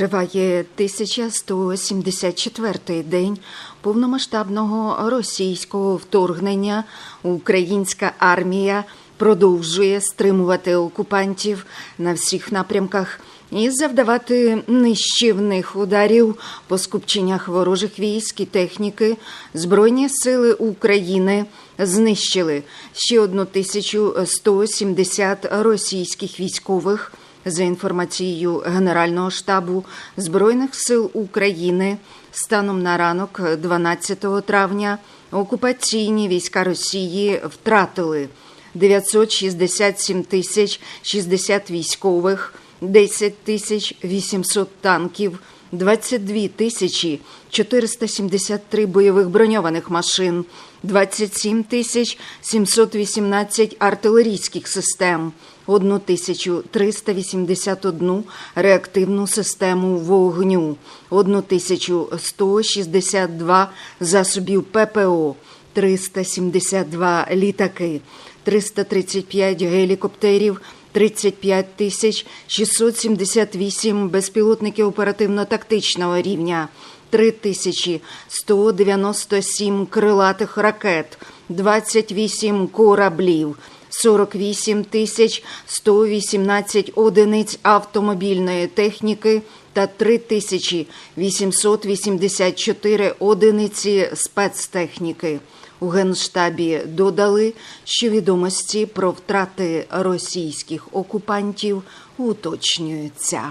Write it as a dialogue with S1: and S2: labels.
S1: Триває 1174-й день повномасштабного російського вторгнення. Українська армія продовжує стримувати окупантів на всіх напрямках і завдавати нищівних ударів по скупченнях ворожих військ і техніки. Збройні сили України знищили ще 1170 російських військових. За інформацією Генерального штабу Збройних сил України, станом на ранок 12 травня окупаційні війська Росії втратили 967 тисяч 60 військових, 10 тисяч 800 танків, 22 тисячі 473 бойових броньованих машин, 27 тисяч 718 артилерійських систем, 1381 реактивну систему вогню, 1162 засобів ППО, 372 літаки, 335 гелікоптерів, 35 тисяч 678 безпілотників оперативно-тактичного рівня, 3197 крилатих ракет, 28 кораблів, 48 тисяч 118 одиниць автомобільної техніки та 3 тисячі 884 одиниці спецтехніки. У Генштабі додали, що відомості про втрати російських окупантів уточнюються.